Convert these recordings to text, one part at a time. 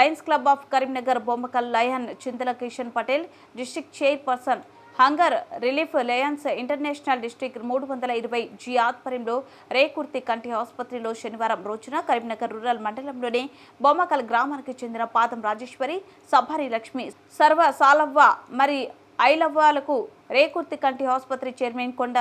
Lions club of Karimnagar Bommakal lion Chintala Kishan Patel district chairperson hunger relief lions international district మూడు వందల ఇరవై G ఆధ్వర్యంలో రేకుర్తి కంటి ఆసుపత్రిలో శనివారం రోజున కరీంనగర్ రూరల్ మండలంలోని బొమ్మకల్ గ్రామానికి చెందిన పాదం రాజేశ్వరి సభారి లక్ష్మి సర్వ సాలవ్వ మరి ఐలవ్వాలకు రేకుర్తి కంటి ఆసుపత్రి chairman Konda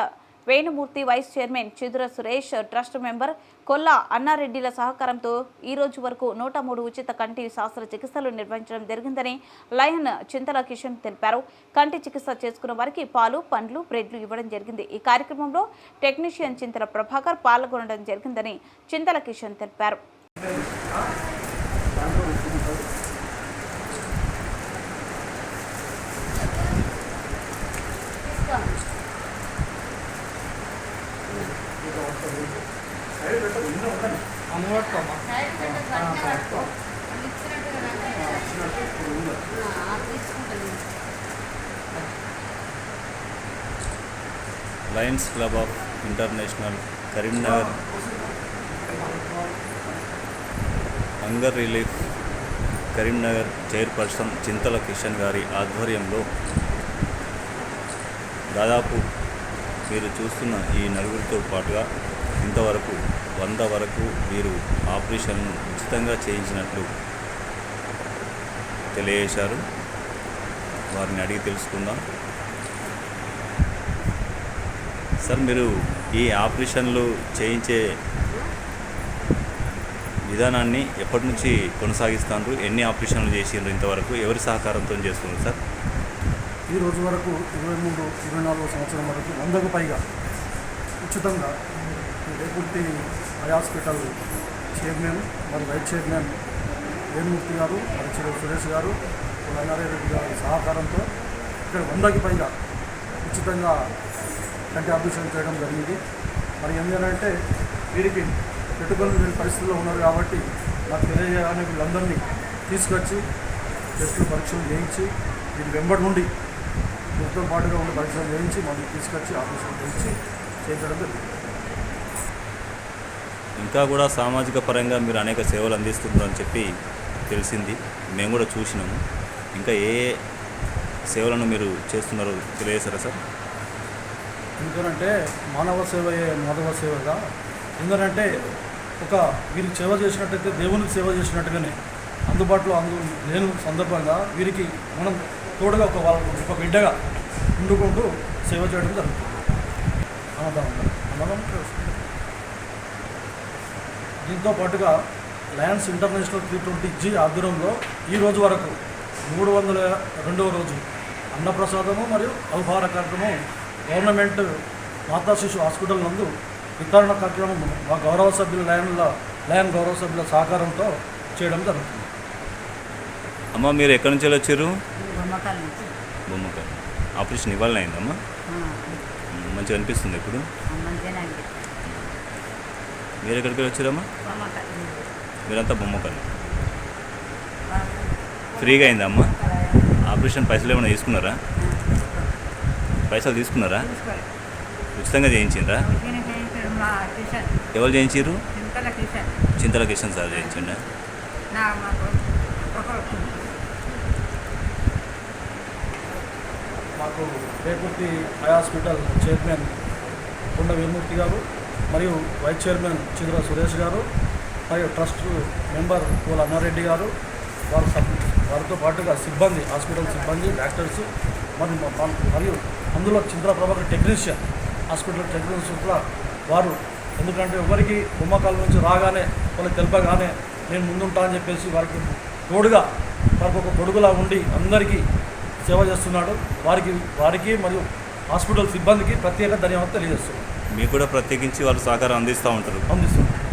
Venumurthy vice chairman Chidura Suresh trust member Kolla అన్నారెడ్డిల సహకారంతో ఈ రోజు వరకు నూట మూడు ఉచిత కంటి శాస్త్ర చికిత్సలు నిర్వహించడం జరిగిందని లయన్ చింతల కిషన్ తెలిపారు. కంటి చికిత్స చేసుకున్న వారికి పాలు పండ్లు బ్రెడ్లు ఇవ్వడం జరిగింది. ఈ కార్యక్రమంలో టెక్నీషియన్ చింతల ప్రభాకర్ పాల్గొనడం జరిగిందని చింతల కిషన్ తెలిపారు. Lions club of international Karimnagar. Hunger relief Karimnagar chairperson Chintala Kishan గారి ఆధ్వర్యంలో దాదాపు మీరు చూస్తున్న ఈ నలుగురితో పాటుగా ఇంతవరకు వంద వరకు వీరు ఆపరేషన్ను ఉచితంగా చేయించినట్లు తెలియజేశారు. వారిని అడిగి తెలుసుకుందాం. సార్ మీరు ఈ ఆపరేషన్లు చేయించే విధానాన్ని ఎప్పటి నుంచి కొనసాగిస్తున్నారు ఎన్ని ఆపరేషన్లు చేసిండ్రు ఇంతవరకు? ఎవరి సహకారంతో చేస్తున్నారు సార్? ఈ రోజు వరకు ఇరవై మూడు ఇరవై నాలుగు సంవత్సరం వరకు వందకు పైగా ఉచితంగా ఈ రేపుర్తి ఐ హాస్పిటల్ చైర్మన్ మరి వైస్ చైర్మన్ వేణుమూర్తి గారు మరి చిరు సురేష్ గారు రంగారెడ్డి గారి సహకారంతో ఇక్కడ వందకి పైగా ఉచితంగా కంటి ఆపరేషన్ చేయడం జరిగింది. మరి ఎందుకంటే వీరికి పెట్టుబడులు లేని పరిస్థితుల్లో ఉన్నారు కాబట్టి నాకు తెలియజేయడానికి వీళ్ళందరినీ తీసుకొచ్చి టెస్టులు పరీక్షలు చేయించి వీరి వెంబడి నుండి వీరితో పాటుగా ఉండి పరీక్షలు చేయించి మళ్ళీ తీసుకొచ్చి ఆపరేషన్ చేయించి చేయించడం జరిగింది. ఇంకా కూడా సామాజిక పరంగా మీరు అనేక సేవలు అందిస్తున్నారని చెప్పి తెలిసింది. మేము కూడా చూసినాము. ఇంకా ఏ ఏ సేవలను మీరు చేస్తున్నారో తెలియజేశారా సార్? ఎందుకంటే మానవ సేవయే మాధవ సేవగా ఎందుకంటే ఒక వీరికి సేవ చేసినట్టయితే దేవునికి సేవ చేసినట్టుగానే అందుబాటులో అందు లేని సందర్భంగా వీరికి మనం తోడుగా ఒక వాళ్ళ ఒక బిడ్డగా ఉండుకుంటూ సేవ చేయడం జరుగుతుంది. అన్నదానం దీంతో పాటుగా lions international three twenty G ఆధ్వర్యంలో ఈ రోజు వరకు మూడు వందల రెండవ రోజు అన్నప్రసాదము మరియు అల్పాహార కార్యక్రమం గవర్నమెంట్ మాతా శిశు హాస్పిటల్ నందు వితరణ కార్యక్రమం మా గౌరవ సభ్యుల లయన్ల లయన్ గౌరవ సభ్యుల సహకారంతో చేయడం జరుగుతుంది. అమ్మ మీరు ఎక్కడి నుంచి వచ్చారు? బొమ్మకాల నుంచి ఆపరేషన్ ఇవ్వాలని అయిందమ్మా. మంచిగా అనిపిస్తుంది ఇప్పుడు. మంచిగానే అనిపిస్తుంది. మీరు ఎక్కడికి వచ్చారమ్మా? బొమ్మకాల మీరంతా బొమ్మకాయలు. ఫ్రీగా అయిందమ్మా ఆపరేషన్ పైసలు ఏమైనా తీసుకున్నారా? పైసలు తీసుకున్నారా? ఉచితంగా చేయించిండ్రా? ఎవరు చేయించారు చింతల కిషన్. సార్ చేయించండి? మాకు Rekurthi Repurthi eye hospital chairman Konda Vemurthy గారు మరియు వైస్ చైర్మన్ చిద్ర సురేష్ గారు మరియు ట్రస్ట్ మెంబర్ పూల అన్నారెడ్డి గారు వారు వారితో పాటుగా సిబ్బంది హాస్పిటల్ సిబ్బంది డాక్టర్స్ మరి మరియు అందులో Chindra Prabhakar technician hospital technician కూడా వారు. ఎందుకంటే ఎవరికి బొమ్మకాల నుంచి రాగానే వాళ్ళకి తెలపగానే నేను ముందుంటా అని చెప్పేసి వారికి తోడుగా వారికి ఒక కొడుకులా ఉండి అందరికీ సేవ చేస్తున్నాడు. వారికి వారికి మరియు హాస్పిటల్ సిబ్బందికి ప్రత్యేక ధన్యవాదాలు తెలియజేస్తున్నాడు మీకు కూడా ప్రత్యేకించి వాళ్ళు సహకారం అందిస్తూ ఉంటారు. అందిస్తున్నాడు